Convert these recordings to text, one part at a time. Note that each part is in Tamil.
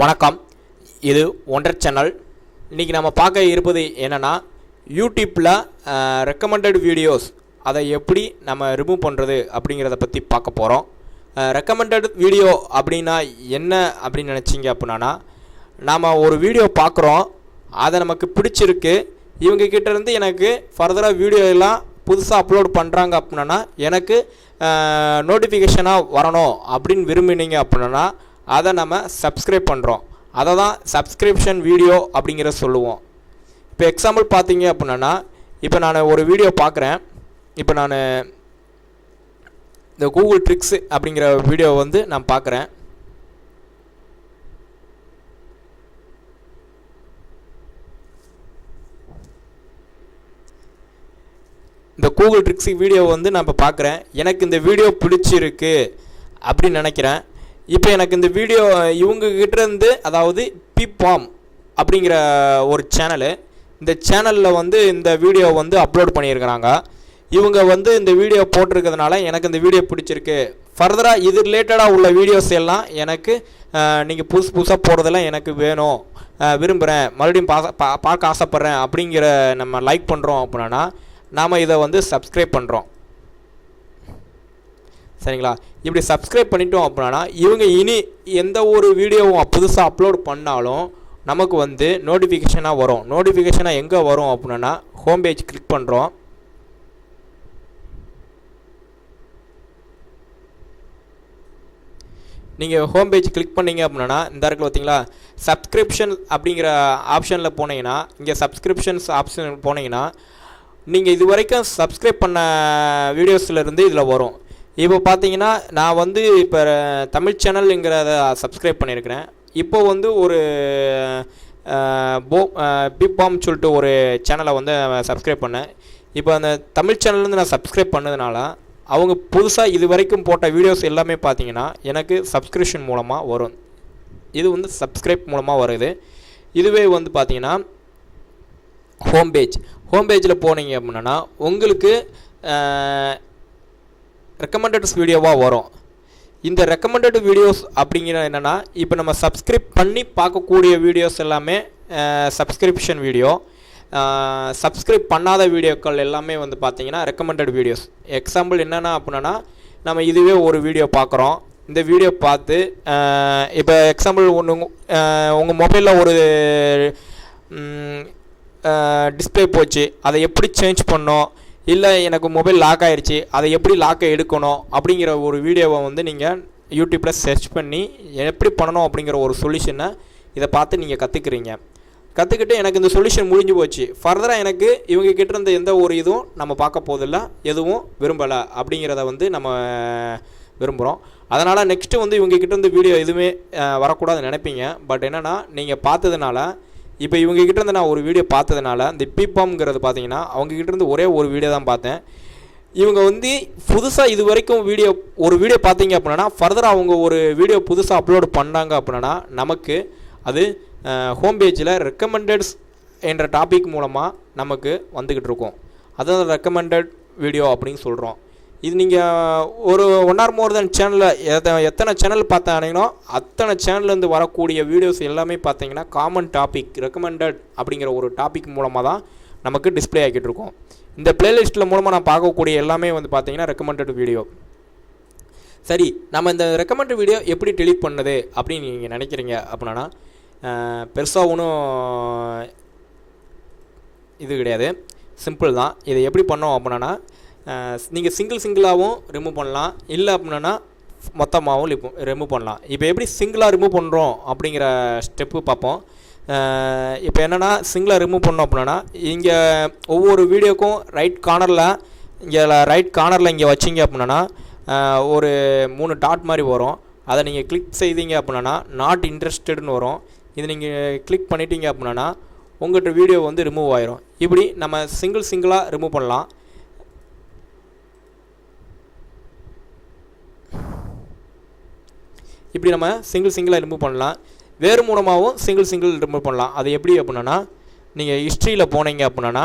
வணக்கம். இது ஒன்றர் சேனல் இன்றைக்கி நம்ம பார்க்க இருப்பது என்னென்னா யூடியூப்பில் ரெக்கமெண்டட் வீடியோஸ் அதை எப்படி நம்ம ரிமூவ் பண்ணுறது அப்படிங்கிறத பற்றி பார்க்க போகிறோம் ரெக்கமெண்டட் வீடியோ அப்படின்னா என்ன அப்படின்னு நினச்சிங்க அப்படின்னா நாம் ஒரு வீடியோ பார்க்குறோம். அதை நமக்கு பிடிச்சிருக்கு. இவங்க எனக்கு ஃபர்தராக வீடியோ எல்லாம் புதுசாக அப்லோட் பண்ணுறாங்க அப்படின்னா எனக்கு நோட்டிஃபிகேஷனாக வரணும் அப்படின்னு விரும்பினீங்க அப்படின்னா அதை நம்ம சப்ஸ்கிரைப் பண்ணுறோம் அதை தான் சப்ஸ்கிரிப்ஷன் வீடியோ அப்படிங்கிற சொல்லுவோம். இப்போ எக்ஸாம்பிள் பார்த்தீங்க அப்படின்னா இப்போ நான் ஒரு வீடியோ பார்க்குறேன். இப்போ நான் இந்த கூகுள் ட்ரிக்ஸ் அப்படிங்கிற வீடியோ வந்து நான் பார்க்குறேன். இந்த கூகுள் ட்ரிக்ஸு வீடியோ வந்து நான் இப்போ பார்க்குறேன். எனக்கு இந்த வீடியோ பிடிச்சிருக்கு அப்படின்னு நினைக்கிறேன். இப்போ எனக்கு இந்த வீடியோ இவங்க இருந்து அதாவது பிபாம் அப்படிங்கிற ஒரு சேனலு இந்த சேனலில் வந்து இந்த வீடியோ வந்து அப்லோட் பண்ணியிருக்கிறாங்க. இவங்க வந்து இந்த வீடியோ போட்டிருக்கிறதுனால எனக்கு இந்த வீடியோ பிடிச்சிருக்கு. ஃபர்தராக இது ரிலேட்டடாக உள்ள வீடியோஸ் எல்லாம் எனக்கு நீங்கள் புதுசு புதுசாக போடுறதெல்லாம் எனக்கு வேணும். விரும்புகிறேன் மறுபடியும் பாச பா பார்க்க ஆசைப்பட்றேன் அப்படிங்கிற நம்ம லைக் பண்ணுறோம் அப்படின்னா நாம் இதை வந்து சப்ஸ்கிரைப் பண்ணுறோம் சரிங்களா? இப்படி சப்ஸ்கிரைப் பண்ணிட்டோம் அப்படின்னா இவங்க இனி எந்த ஒரு வீடியோவும் புதுசாக அப்லோட் பண்ணாலும் நமக்கு வந்து நோட்டிஃபிகேஷனாக வரும். நோட்டிஃபிகேஷனாக எங்கே வரும் அப்படின்னா ஹோம் பேஜ் கிளிக் பண்ணுறோம் நீங்கள் ஹோம் பேஜ் கிளிக் பண்ணீங்க அப்படின்னா இந்த இடத்துல பார்த்தீங்களா? சப்ஸ்கிரிப்ஷன் அப்படிங்கிற ஆப்ஷனில் போனீங்கன்னா இங்கே சப்ஸ்கிரிப்ஷன்ஸ் ஆப்ஷன் போனீங்கன்னா நீங்கள் இது வரைக்கும் சப்ஸ்கிரைப் பண்ண வீடியோஸ்லேருந்து இதில் வரும். இப்போ பார்த்தீங்கன்னா நான் வந்து இப்போ தமிழ் சேனலுங்கிறத சப்ஸ்கிரைப் பண்ணியிருக்கிறேன் இப்போ வந்து ஒரு போ பிபாம் சொல்லிட்டு ஒரு சேனலை வந்து சப்ஸ்கிரைப் பண்ணேன். இப்போ அந்த தமிழ் சேனல்லேருந்து நான் சப்ஸ்கிரைப் பண்ணதுனால அவங்க புதுசாக இது வரைக்கும் போட்ட வீடியோஸ் எல்லாமே பார்த்தீங்கன்னா எனக்கு சப்ஸ்கிரிப்ஷன் மூலமாக வரும். இது வந்து சப்ஸ்கிரைப் மூலமாக வருது. இதுவே வந்து பார்த்தீங்கன்னா ஹோம் பேஜ் ஹோம் பேஜில் போனீங்க அப்படின்னா உங்களுக்கு ரெக்கமெண்டட்ஸ் வீடியோவாக வரும். இந்த ரெக்கமெண்டட் வீடியோஸ் அப்படிங்கிற என்னென்னா இப்போ நம்ம சப்ஸ்கிரைப் பண்ணி பார்க்கக்கூடிய வீடியோஸ் எல்லாமே சப்ஸ்கிரிப்ஷன் வீடியோ சப்ஸ்கிரைப் பண்ணாத வீடியோக்கள் எல்லாமே வந்து பார்த்தீங்கன்னா ரெக்கமெண்டட் வீடியோஸ் எக்ஸாம்பிள் என்னென்னா அப்படின்னா நம்ம இதுவே ஒரு வீடியோ பார்க்குறோம். இந்த வீடியோ பார்த்து இப்போ எக்ஸாம்பிள் ஒன்று உங்கள் மொபைலில் ஒரு டிஸ்பிளே போச்சு. அதை எப்படி சேஞ்ச் பண்ணோம்? இல்லை எனக்கு மொபைல் லாக் ஆயிடுச்சு அதை எப்படி லாக்கை எடுக்கணும் அப்படிங்கிற ஒரு வீடியோவை வந்து நீங்கள் யூடியூப்பில் சர்ச் பண்ணி எப்படி பண்ணணும் அப்படிங்கிற ஒரு சொல்யூஷனை இதை பார்த்து நீங்கள் கற்றுக்குறீங்க கற்றுக்கிட்டு எனக்கு இந்த சொல்யூஷன் முடிஞ்சு போச்சு. ஃபர்தராக எனக்கு இவங்க கிட்ட இருந்த எந்த ஒரு இதுவும் நம்ம பார்க்க போதில்ல எதுவும் விரும்பலை அப்படிங்கிறத வந்து நம்ம விரும்புகிறோம் அதனால் நெக்ஸ்ட்டு வந்து இவங்க கிட்ட இருந்து வீடியோ எதுவுமே வரக்கூடாதுன்னு நினைப்பீங்க. பட் என்னென்னா நீங்கள் பார்த்ததுனால இப்போ இவங்க இருந்து நான் ஒரு வீடியோ பார்த்ததுனால இந்த பிபாம்ங்கிறது பார்த்தீங்கன்னா அவங்க இருந்து ஒரே ஒரு வீடியோ தான் பார்த்தேன். இவங்க வந்து புதுசாக இது வரைக்கும் வீடியோ ஒரு வீடியோ பார்த்தீங்க அப்படின்னா ஃபர்தராக அவங்க ஒரு வீடியோ புதுசாக அப்லோட் பண்ணாங்க அப்படின்னா நமக்கு அது ஹோம் பேஜில் ரெக்கமெண்டட்ஸ் என்ற டாபிக் மூலமாக நமக்கு வந்துக்கிட்டு இருக்கும். அதான் ரெக்கமெண்டட் வீடியோ அப்படின்னு சொல்கிறோம் இது நீங்கள் ஒரு ஒன் ஆர் மோர் தென் சேனலில் எதை எத்தனை சேனல் பார்த்தானீங்களோ அத்தனை சேனல்லேருந்து வரக்கூடிய வீடியோஸ் எல்லாமே பார்த்தீங்கன்னா காமன் டாபிக் ரெக்கமெண்டட் அப்படிங்கிற ஒரு டாபிக் மூலமாக தான் நமக்கு டிஸ்ப்ளே ஆகிட்டு இருக்கும். இந்த பிளேலிஸ்ட்டில் மூலமாக நான் பார்க்கக்கூடிய எல்லாமே வந்து பார்த்தீங்கன்னா ரெக்கமெண்டட் வீடியோ சரி நம்ம இந்த ரெக்கமெண்டட் வீடியோ எப்படி டெலிட் பண்ணுது அப்படின்னு நீங்கள் நினைக்கிறீங்க அப்படின்னா பெருசாக ஒன்றும் இது கிடையாது. சிம்பிள் தான். இதை எப்படி பண்ணோம் அப்படின்னா நீங்கள் சிங்கிள் சிங்கிளாகவும் ரிமூவ் பண்ணலாம். இல்லை அப்படின்னா மொத்தமாகவும் ரிமூவ் பண்ணலாம். இப்போ எப்படி சிங்கிளாக ரிமூவ் பண்ணுறோம் அப்படிங்கிற ஸ்டெப்பு பார்ப்போம். இப்போ என்னென்னா சிங்கிளாக ரிமூவ் பண்ணோம் அப்படின்னா இங்கே ஒவ்வொரு வீடியோக்கும் ரைட் கார்னரில் இங்கே ரைட் கார்னரில் இங்கே வச்சிங்க அப்படின்னா ஒரு மூணு டாட் மாதிரி வரும். அதை நீங்கள் கிளிக் செய்தீங்க அப்படின்னா நாட் இன்ட்ரெஸ்டட்னு வரும். இது நீங்கள் கிளிக் பண்ணிட்டீங்க அப்படின்னா உங்கள்கிட்ட வீடியோ வந்து ரிமூவ் ஆயிரும். இப்படி நம்ம சிங்கிள் சிங்கிளாக ரிமூவ் பண்ணலாம். இப்படி நம்ம சிங்கிள் சிங்கிளாக ரிமூவ் பண்ணலாம். வேறு மூலமாகவும் சிங்கிள் சிங்கிள் ரிமூவ் பண்ணலாம். அது எப்படி அப்படின்னா நீங்கள் ஹிஸ்ட்ரியில் போனீங்க அப்படின்னா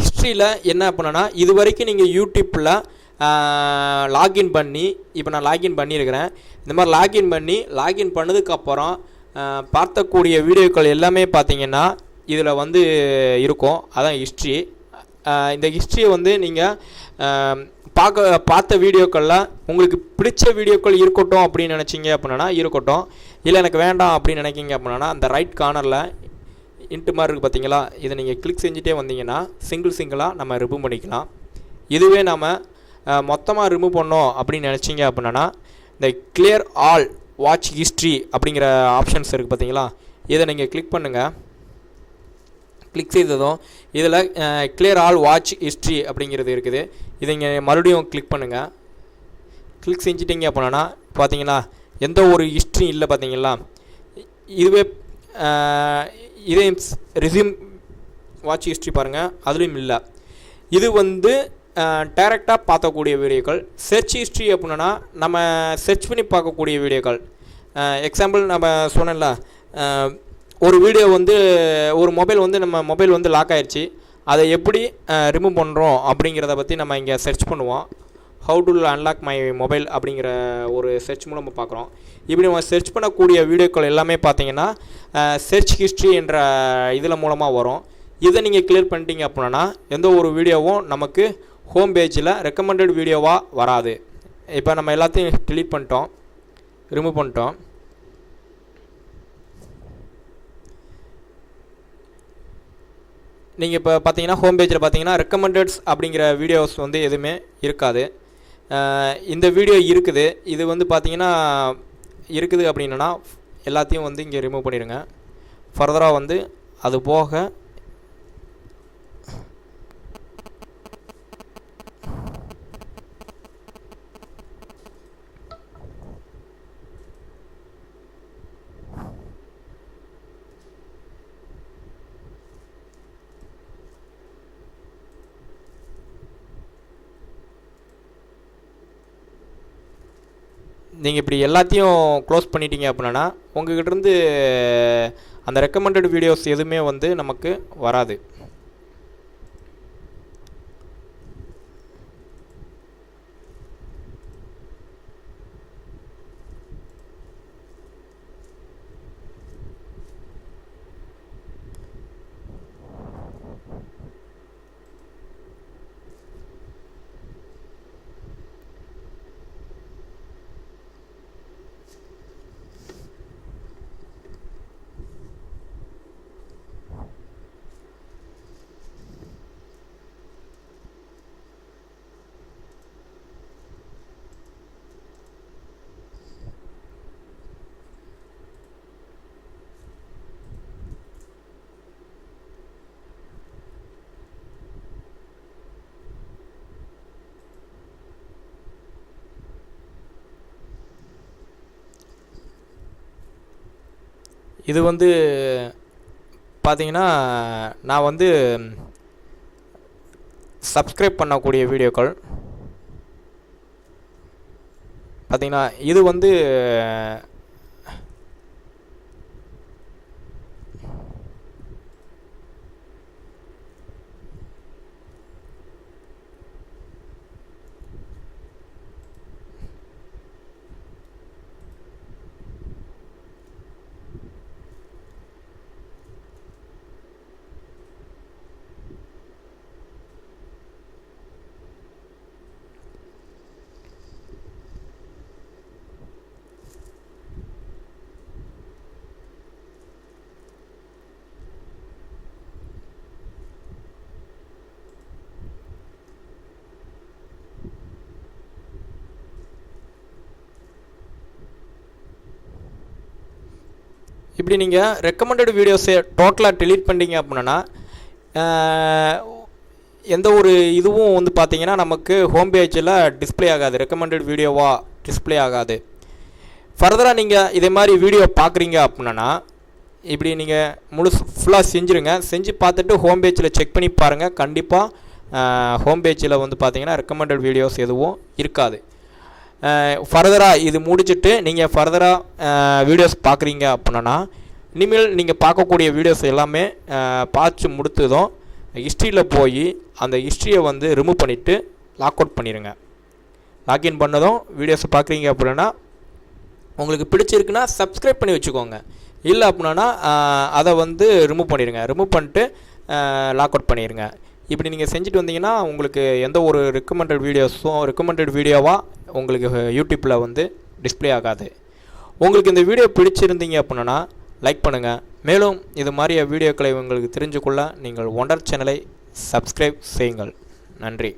ஹிஸ்ட்ரியில் என்ன அப்படின்னா இது வரைக்கும் நீங்கள் யூடியூப்பில் லாகின் பண்ணி இப்போ நான் லாகின் பண்ணியிருக்கிறேன். இந்த மாதிரி லாகின் பண்ணி லாகின் பண்ணதுக்கப்புறம் பார்த்தக்கூடிய வீடியோக்கள் எல்லாமே பார்த்தீங்கன்னா இதில் வந்து இருக்கும். அதான் ஹிஸ்ட்ரி இந்த ஹிஸ்ட்ரியை வந்து நீங்கள் பார்க்க பார்த்த வீடியோக்களில் உங்களுக்கு பிடிச்ச வீடியோக்கள் இருக்கட்டும் அப்படின்னு நினச்சிங்க அப்படின்னா இருக்கட்டும். இல்லை எனக்கு வேண்டாம் அப்படின்னு நினைக்கிங்க அப்படின்னா அந்த ரைட் கார்னரில் இன்ட்டு மாதிரி இருக்குது பார்த்தீங்களா இதை நீங்கள் கிளிக் செஞ்சுட்டே வந்தீங்கன்னா சிங்கிள் சிங்கிளாக நம்ம ரிமூவ் பண்ணிக்கலாம். இதுவே நம்ம மொத்தமாக ரிமூவ் பண்ணோம் அப்படின்னு நினச்சிங்க அப்படின்னா இந்த கிளியர் ஆல் வாட்ச் ஹிஸ்ட்ரி அப்படிங்கிற ஆப்ஷன்ஸ் இருக்குது பார்த்தீங்களா இதை நீங்கள் கிளிக் பண்ணுங்கள் கிளிக் செய்ததும் இதில் கிளியர் ஆல் வாட்ச் ஹிஸ்ட்ரி அப்படிங்கிறது இருக்குது. இதை இங்கே மறுபடியும் கிளிக் பண்ணுங்கள் கிளிக் செஞ்சிட்டிங்க அப்படின்னா பார்த்தீங்களா எந்த ஒரு ஹிஸ்ட்ரி இல்லை பார்த்தீங்களா இதுவே இதே ரிசியூம் வாட்ச் ஹிஸ்ட்ரி பாருங்கள் அதுலேயும் இல்லை. இது வந்து டைரெக்டாக பார்க்கக்கூடிய வீடியோக்கள். சர்ச் ஹிஸ்ட்ரி அப்படின்னா நம்ம சர்ச் பண்ணி பார்க்கக்கூடிய வீடியோக்கள். எக்ஸாம்பிள் நம்ம சொன்னேன்ல ஒரு வீடியோ வந்து ஒரு மொபைல் வந்து நம்ம மொபைல் வந்து லாக் ஆயிடுச்சு அதை எப்படி ரிமூவ் பண்ணுறோம் அப்படிங்கிறத பற்றி நம்ம இங்கே சர்ச் பண்ணுவோம். How to unlock my mobile அப்படிங்கிற ஒரு சர்ச் மூலம் பார்க்குறோம். இப்படி நம்ம சர்ச் பண்ணக்கூடிய வீடியோக்கள் எல்லாமே பார்த்தீங்கன்னா சர்ச் ஹிஸ்ட்ரி என்ற இதில் மூலமாக வரும். இதை நீங்கள் கிளியர் பண்ணிட்டீங்க அப்படின்னா எந்த ஒரு வீடியோவும் நமக்கு ஹோம் பேஜில் ரெக்கமெண்டட் வீடியோவாக வராது. இப்போ நம்ம எல்லாத்தையும் டிலீட் பண்ணிட்டோம் ரிமூவ் பண்ணிட்டோம். நீங்கள் இப்போ பார்த்தீங்கன்னா ஹோம் பேஜில் பார்த்தீங்கன்னா ரெக்கமெண்டட்ஸ் அப்படிங்கிற வீடியோஸ் வந்து எதுவுமே இருக்காது. இந்த வீடியோ இருக்குது. இது வந்து பார்த்தீங்கன்னா இருக்குது அப்படின்னா எல்லாத்தையும் வந்து இங்கே ரிமூவ் பண்ணிடுங்க. ஃபர்தராக வந்து அது போக நீங்கள் இப்படி எல்லாத்தையும் க்ளோஸ் பண்ணிட்டீங்க அப்படின்னா உங்ககிட்டருந்து அந்த ரெக்கமெண்டட் வீடியோஸ் எதுவுமே வந்து நமக்கு வராது. இது வந்து பார்த்தீங்கன்னா நான் வந்து சப்ஸ்கிரைப் பண்ணக்கூடிய வீடியோக்கள். பார்த்தீங்கன்னா இது வந்து இப்படி நீங்கள் ரெக்கமெண்டட் வீடியோஸை டோட்டலாக டெலீட் பண்ணிட்டீங்க அப்படின்னா எந்த ஒரு இதுவும் வந்து பார்த்தீங்கன்னா நமக்கு ஹோம் பேஜில் டிஸ்பிளே ஆகாது. ரெக்கமெண்டட் வீடியோவாக டிஸ்பிளே ஆகாது. ஃபர்தராக நீங்கள் இதே மாதிரி வீடியோ பார்க்குறீங்க அப்படின்னா இப்படி நீங்கள் முழு ஃபுல்லாக செஞ்சுருங்க. செஞ்சு பார்த்துட்டு ஹோம் பேஜில் செக் பண்ணி பாருங்கள் கண்டிப்பாக ஹோம் பேஜில் வந்து பார்த்தீங்கன்னா ரெக்கமெண்டட் வீடியோஸ் எதுவும் இருக்காது. ஃபர்தராக இது முடிச்சுட்டு நீங்கள் ஃபர்தராக வீடியோஸ் பார்க்குறீங்க அப்படின்னா இனிமேல் நீங்கள் பார்க்கக்கூடிய வீடியோஸ் எல்லாமே பார்த்து முடித்ததும் ஹிஸ்ட்ரியில் போய் அந்த ஹிஸ்ட்ரியை வந்து ரிமூவ் பண்ணிவிட்டு லாக் அவுட் பண்ணிடுங்க லாக்இன் பண்ணதும் வீடியோஸை பார்க்குறீங்க அப்படின்னா உங்களுக்கு பிடிச்சிருக்குன்னா சப்ஸ்கிரைப் பண்ணி வச்சுக்கோங்க. இல்லை அப்படின்னா அதை வந்து ரிமூவ் பண்ணிடுங்க ரிமூவ் பண்ணிட்டு லாக் அவுட் பண்ணிடுங்க இப்படி நீங்கள் செஞ்சுட்டு வந்தீங்கன்னா உங்களுக்கு எந்த ஒரு ரெக்கமெண்டட் வீடியோஸும் ரெக்கமெண்டட் வீடியோவாக உங்களுக்கு யூடியூப்பில் வந்து டிஸ்ப்ளே ஆகாது. உங்களுக்கு இந்த வீடியோ பிடிச்சிருந்தீங்க அப்படின்னா லைக் பண்ணுங்கள் மேலும் இது மாதிரி வீடியோக்களை உங்களுக்கு தெரிஞ்சுக்கொள்ள நீங்கள் ஒண்டர் சேனலை சப்ஸ்கிரைப் செய்யுங்கள். நன்றி.